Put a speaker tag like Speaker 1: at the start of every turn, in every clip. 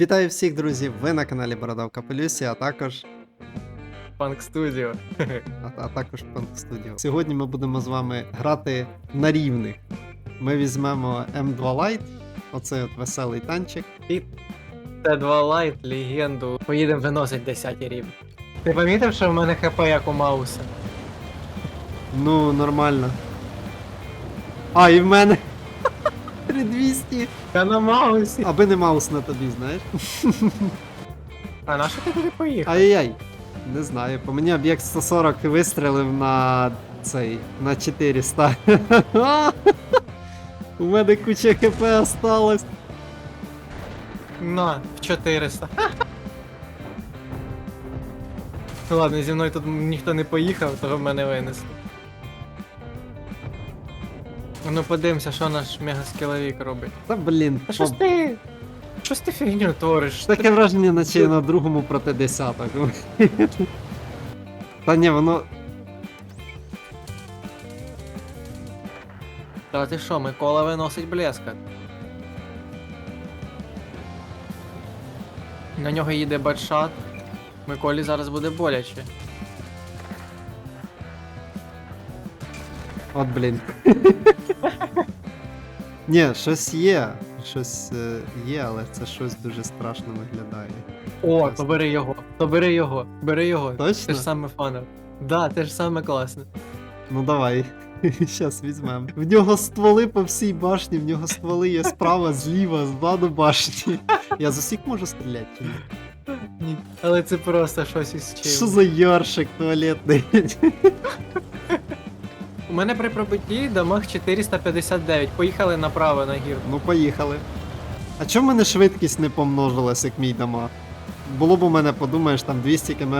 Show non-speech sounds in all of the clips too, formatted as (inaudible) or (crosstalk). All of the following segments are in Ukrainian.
Speaker 1: Вітаю всіх, друзі! Ви на каналі Борода в а також,
Speaker 2: Панк Студіо.
Speaker 1: а, а також Punk Studio. Сьогодні ми будемо з вами грати на рівних. Ми візьмемо M2 Lite, оцей от веселий танчик.
Speaker 2: І Т2 Lite, легенду. Поїдемо виносить 10 рівень. Ти помітив, що в мене хп як у Мауса?
Speaker 1: Ну, нормально. А, і в мене 3200.
Speaker 2: Та на Маусі.
Speaker 1: Аби не маус на тобі, знаєш.
Speaker 2: А на що ти туди поїхав?
Speaker 1: Ай-яй. Не знаю, по мені об'єкт 140 вистрелив на цей, на 400. (laughs) У мене куча хп осталось.
Speaker 2: На, в 400. Ну ладно, зі мною тут ніхто не поїхав, того в мене винесли. Ну подивимося, що наш мегаскіловік робить.
Speaker 1: Та блін,
Speaker 2: Та щось
Speaker 1: по-
Speaker 2: ти. Щось ти фігню твориш.
Speaker 1: таке враження, наче я на другому проти десяток. Та ні, воно.
Speaker 2: Та ти що, Микола виносить блеска. На нього їде бадшат. Миколі зараз буде боляче.
Speaker 1: От блін. (laughs) Ні, щось є. Щось е, є, але це щось дуже страшно виглядає.
Speaker 2: О, то бери його, то бери його, бери його.
Speaker 1: Точно?
Speaker 2: Те ж саме фанер. Да, те ж саме класне.
Speaker 1: Ну давай. (laughs) Щас візьмемо. В нього стволи по всій башні, в нього стволи є справа, зліва, ззаду башні. (laughs) Я з усіх можу стріляти чи ні?
Speaker 2: Ні. Але це просто щось із чим.
Speaker 1: Що за яршик туалетний?
Speaker 2: У мене при пробитті дамаг 459. Поїхали направо на гірку.
Speaker 1: Ну, поїхали. А чому в мене швидкість не помножилась, як мій дамаг? Було б у мене, подумаєш, там 200 км.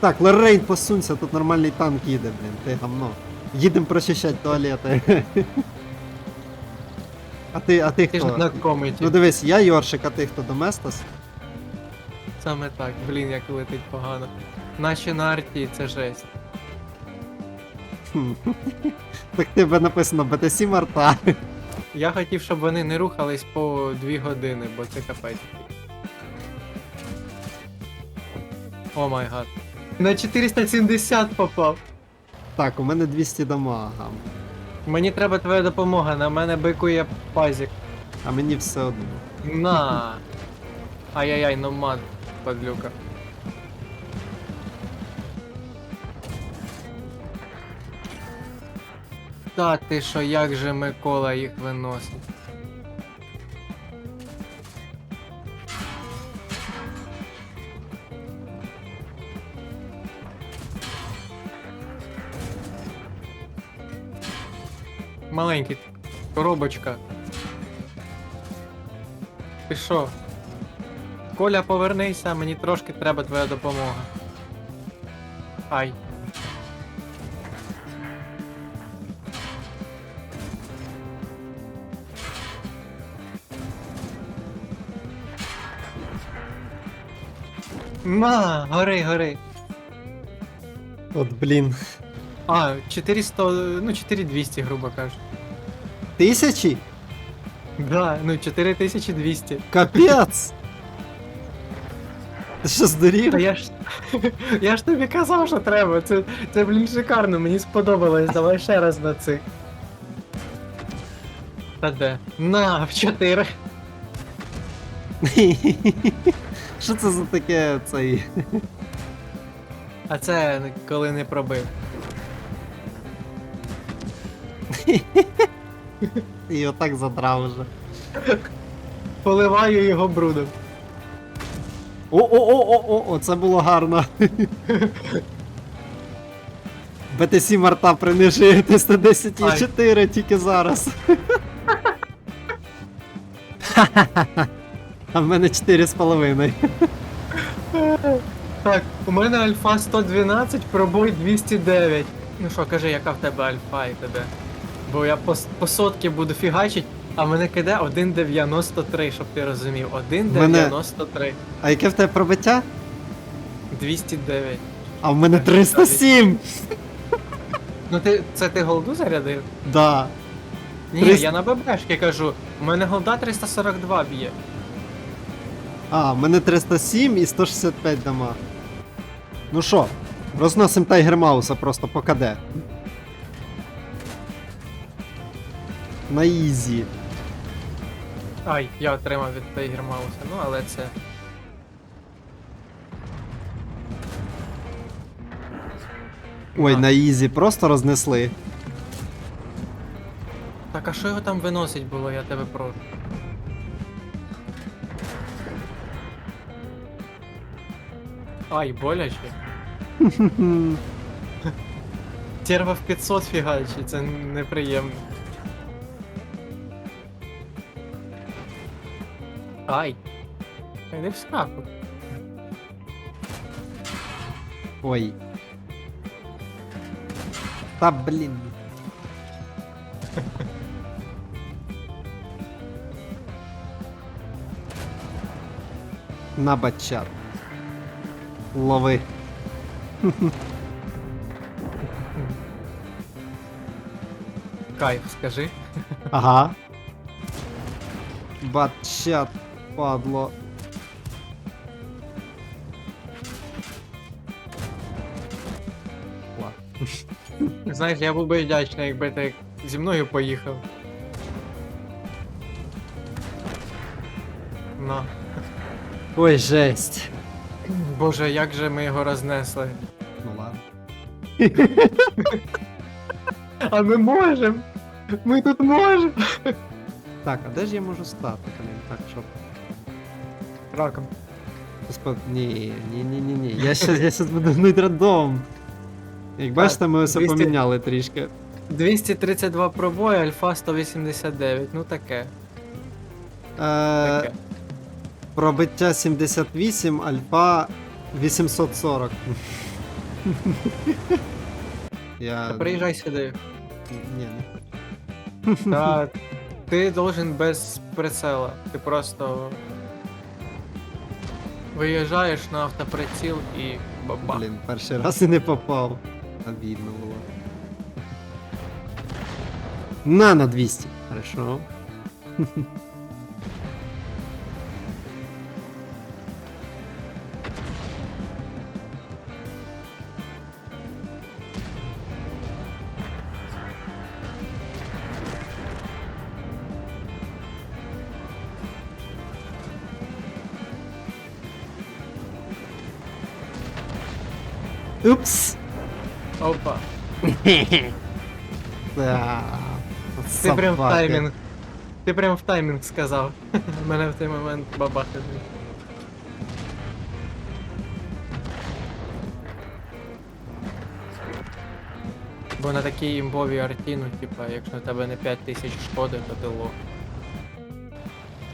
Speaker 1: Так, Леррейн, посунься, тут нормальний танк їде, блін, ти гамно. Їдемо прочищати туалети. А ти, а ти
Speaker 2: Ти ж
Speaker 1: хто?
Speaker 2: на кометі.
Speaker 1: Ну дивись, я Йоршик, а ти хто Доместос?
Speaker 2: Саме так, блін, як летить погано. Наші на арті це жесть. (laughs)
Speaker 1: Так тебе написано БТ7 арта.
Speaker 2: Я хотів, щоб вони не рухались по 2 години, бо це капець. О май гад. На 470 попав.
Speaker 1: Так, у мене 200 дамага,
Speaker 2: Мені треба твоя допомога, на мене бикує пазік.
Speaker 1: а мені все одно.
Speaker 2: На. Ай-яй-яй, номад, падлюка. Та ти що, як же Микола їх виносить? Маленький коробочка. Ти що? Коля, повернися, мені трошки треба твоя допомога. Ай. На, гори, гори.
Speaker 1: От блін.
Speaker 2: А, 400, ну 4200, грубо кажучи.
Speaker 1: Тисячі?
Speaker 2: Да, ну 4200.
Speaker 1: Капець! (laughs) Ти що здурів?
Speaker 2: Та я ж. Я ж тобі казав, що треба. Це, це блін, шикарно, мені сподобалось. Давай ще раз на цих. Та де? На, в 4. (laughs)
Speaker 1: Що це за таке цей.
Speaker 2: А це коли не пробив.
Speaker 1: І отак задрав уже.
Speaker 2: Поливаю його брудом.
Speaker 1: О-о-о-о-о, це було гарно. БТ7 арта принижує 310,4 тільки зараз. (laughs) А в мене 4,5.
Speaker 2: Так, у мене альфа 112, пробой 209. Ну що, кажи, яка в тебе альфа і тебе? Бо я по, по сотки буду фігачить, а мене киде 1,93, щоб ти розумів. 1,93.
Speaker 1: А яке в тебе пробиття?
Speaker 2: 209.
Speaker 1: А в мене 307!
Speaker 2: Ну ти це ти голду зарядив?
Speaker 1: Да.
Speaker 2: Ні,
Speaker 1: Трис-
Speaker 2: я на ББшки кажу. У мене голда 342 б'є.
Speaker 1: А, в мене 307 і 165 дама. Ну що, розносим Тайгер Мауса просто по КД. На ізі.
Speaker 2: Ай, я отримав від Тайгер Мауса, ну але це.
Speaker 1: Ой,
Speaker 2: На.
Speaker 1: на ізі просто рознесли.
Speaker 2: Так, а що його там виносить було, я тебе прошу. Ай, боляче. Терва в 500 фігачі, це неприємно. Ай. Іди в сраку.
Speaker 1: Ой. Та блін. На бачат. Лови.
Speaker 2: Кайф, скажи.
Speaker 1: Ага. Батчат, падло. Ла.
Speaker 2: Знаєш, я був би вдячний, якби ти зі мною поїхав. На.
Speaker 1: Ой, жесть.
Speaker 2: Боже, як же ми його рознесли.
Speaker 1: Ну ладно. (laughs)
Speaker 2: А ми можемо! Ми тут можемо!
Speaker 1: Так, а де ж я можу стати, блін? Так, щоб.
Speaker 2: Раком.
Speaker 1: Господ... Ні, ні, ні, ні, ні. Я щас, я щас буду гнуть рандом. Як бачите, ми все
Speaker 2: 200.
Speaker 1: поміняли трішки.
Speaker 2: 232 пробої, альфа 189. Ну таке.
Speaker 1: Е,
Speaker 2: таке.
Speaker 1: пробиття 78, альфа 840. Я.
Speaker 2: Та Приїжджай сюди.
Speaker 1: Ні, не хочу.
Speaker 2: Та ти должен без прицела. Ти просто. Виїжджаєш на автоприціл і бабах.
Speaker 1: Блін, перший раз і не попав. Обідно було. На, на 200. Хорошо. Упс.
Speaker 2: Опа. (laughs)
Speaker 1: Да.
Speaker 2: Ти прям в таймінг. Ти прям в таймінг сказав. (laughs) Мене в той момент бабахи. Бо на такій імбовій арті, ну, типа, якщо на тебе не 5000 шкоди, то ти лох.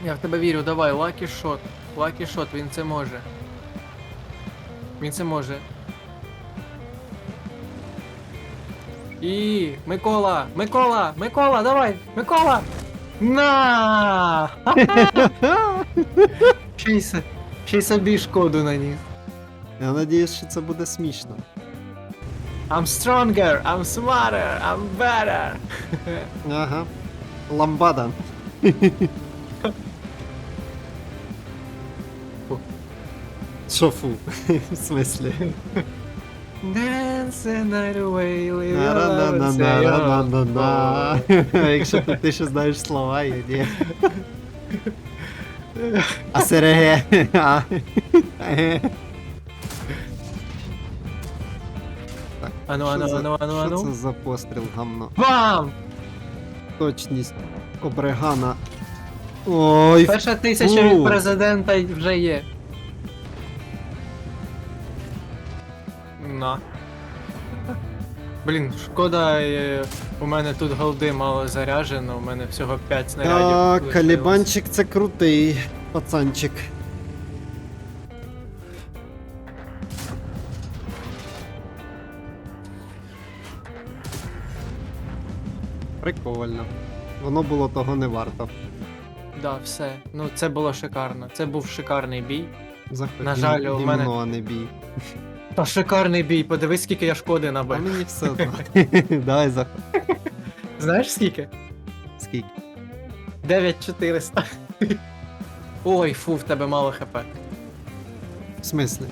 Speaker 2: Я в тебе вірю, давай, лакі шот. Лакі шот, він це може. Він це може. І Микола! Микола! Микола, давай! Микола! На! (laughs) Ще й се- ще й собі шкоду наніс.
Speaker 1: Я надіюсь, що це буде смішно.
Speaker 2: I'm stronger, I'm smarter, I'm better. (laughs)
Speaker 1: Ага. Ламбада. (laughs)
Speaker 2: Фу.
Speaker 1: Що фу? В смислі?
Speaker 2: Dance
Speaker 1: Якщо ти, ти ще знаєш слова, я ні. А сереге. А.
Speaker 2: Ану, ану, ану, ану,
Speaker 1: Що це за постріл гамно?
Speaker 2: Бам!
Speaker 1: Точність обрегана. Ой,
Speaker 2: Перша тисяча від президента вже є. На. Блін, шкода, е, у мене тут голди мало заряджено, у мене всього 5 снарядів.
Speaker 1: Так,
Speaker 2: лишилось.
Speaker 1: Калібанчик це крутий пацанчик. Прикольно. Воно було того не варто.
Speaker 2: Да, все. Ну це було шикарно. Це був шикарний бій.
Speaker 1: Заходь.
Speaker 2: На жаль, у мене-
Speaker 1: гімно, а не бій.
Speaker 2: Та шикарний бій, подивись, скільки я шкоди
Speaker 1: А
Speaker 2: набив.
Speaker 1: мені все одно. (laughs) Давай заходь.
Speaker 2: Знаєш скільки?
Speaker 1: Скільки?
Speaker 2: 9400. Ой, фу, в тебе мало хп.
Speaker 1: В смислі?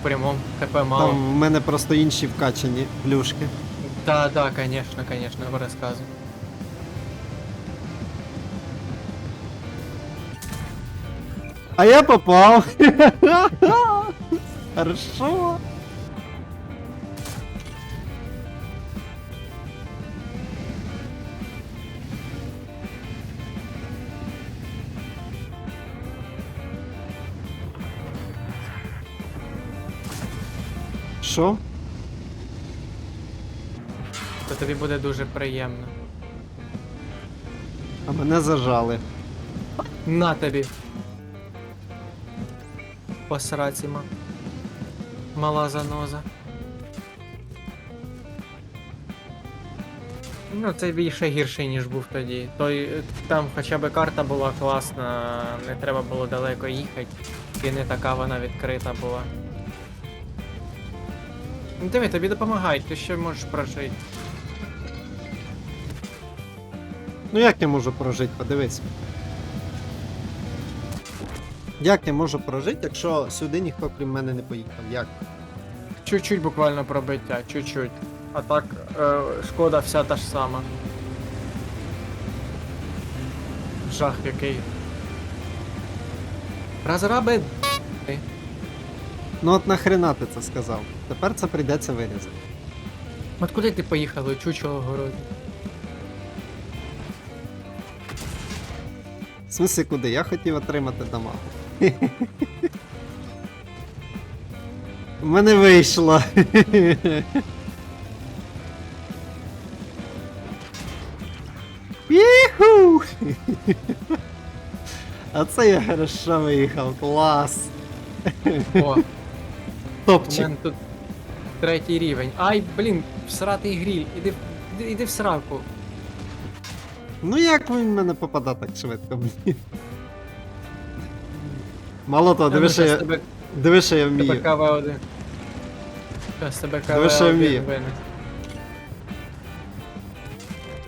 Speaker 2: В прямому хп
Speaker 1: Там
Speaker 2: мало.
Speaker 1: в мене просто інші вкачані плюшки.
Speaker 2: Да, да, конечно, конечно, розказуй.
Speaker 1: А я попав. (laughs) Хорошо. Що?
Speaker 2: То тобі буде дуже приємно.
Speaker 1: А мене зажали.
Speaker 2: На тобі. Посраці, ма. Мала заноза. Ну, це бій ще гірший, ніж був тоді. Той там хоча б карта була класна, не треба було далеко їхати. І не така вона відкрита була. Ну, Диви, тобі допомагають, ти ще можеш прожити.
Speaker 1: Ну як я можу прожити, подивись. Як я можу прожити, якщо сюди ніхто крім мене не поїхав? Як?
Speaker 2: Чуть-чуть буквально пробиття, чуть-чуть. А так, е, шкода вся та ж сама. Жах який. Розраби.
Speaker 1: Ну от нахрена ти це сказав? Тепер це прийдеться вирізати.
Speaker 2: От куди ти поїхав, у чучого городі?
Speaker 1: В смысле куди? Я хотів отримати дамагу. У мене вийшло. Іху! А це я хорошо виїхав, клас.
Speaker 2: О, у
Speaker 1: Топчик.
Speaker 2: мене тут третій рівень. Ай, блін, всратий гріль, іди, в- іди, іди в сраку.
Speaker 1: Ну як він в мене попадає так швидко, блін. Мало того, диви, що я, диви, що я вмію.
Speaker 2: КВ-1. Щас тебе
Speaker 1: Диви, що я
Speaker 2: КВ-1
Speaker 1: вмію.
Speaker 2: вине.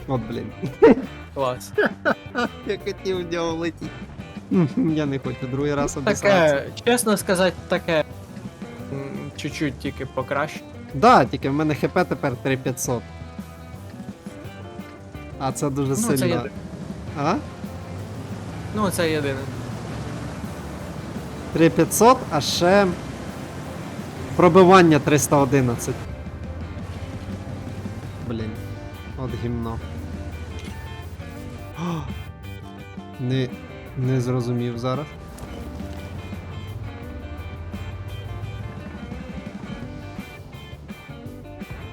Speaker 1: От, блін.
Speaker 2: Клас. (laughs)
Speaker 1: Я хотів в нього влетіти. Я не хочу другий раз обісратися.
Speaker 2: Таке, чесно сказати, таке. м, Чуть-чуть тільки покраще.
Speaker 1: Да, тільки в мене хп тепер 3500. А це дуже
Speaker 2: Ну, це
Speaker 1: сильно. А?
Speaker 2: Ну, це єдине.
Speaker 1: 3500, а ще пробивання 311. Блін. От гімно. О! Не, не зрозумів зараз.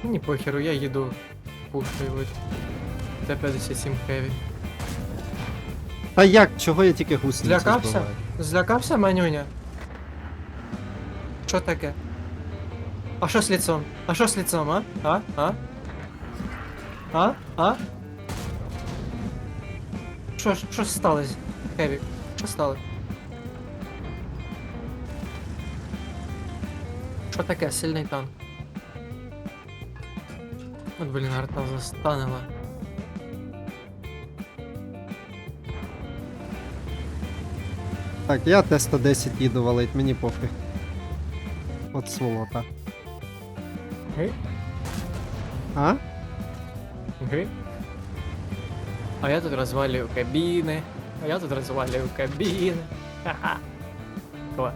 Speaker 2: Ні, похеру, я їду пушою Т-57 Heavy.
Speaker 1: Та як? Чого я тільки гусеницю
Speaker 2: Злякався?
Speaker 1: збиваю?
Speaker 2: Злякався, манюня? Що таке? А що з лицом? А що з лицом, а? А? А? А? А? Що, що сталося? Хеві? Що сталося? Що таке? Сильний танк. От, блін, арта застанила.
Speaker 1: Так, я Т-110 їду валить, мені пофіг. От сволота.
Speaker 2: Гей?
Speaker 1: А?
Speaker 2: Гей? А я тут розвалюю кабіни. А я тут розвалюю кабіни. Ха-ха. Клас.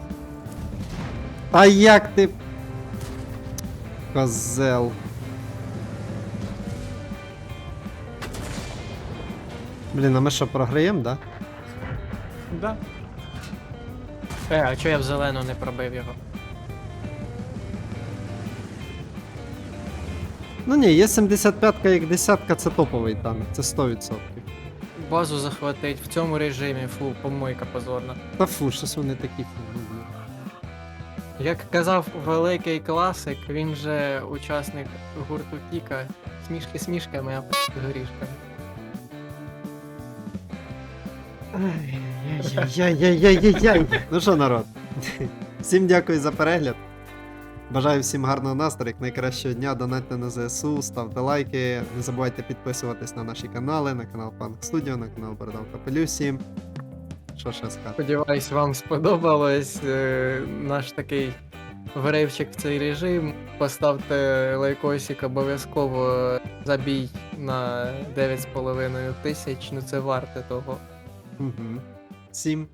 Speaker 1: А як ти. Козел. Блін, а ми що програємо, да?
Speaker 2: Да. Е, а чого я в зелену не пробив його?
Speaker 1: Ну ні, є 75-ка як десятка, це топовий танк, це 100%.
Speaker 2: Базу захватить в цьому режимі, фу, помойка позорна.
Speaker 1: Та фу, щось вони такі фу.
Speaker 2: Як казав великий класик, він же учасник гурту Кіка. Смішки смішками, а п*** горішками.
Speaker 1: Яй-яй-яй-яй-яй. Ну що, народ? Всім дякую за перегляд. Бажаю всім гарного настрою, найкращого дня, донатьте на ЗСУ, ставте лайки. Не забувайте підписуватись на наші канали, на канал Punk Studio, на канал Бородав Капелюсі. Що ще сказати?
Speaker 2: Сподіваюсь, вам сподобалось е, наш такий вривчик в цей режим. Поставте лайкосик обов'язково забій на 9,5 тисяч, ну це варте того.
Speaker 1: Угу. Всім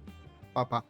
Speaker 1: па-па.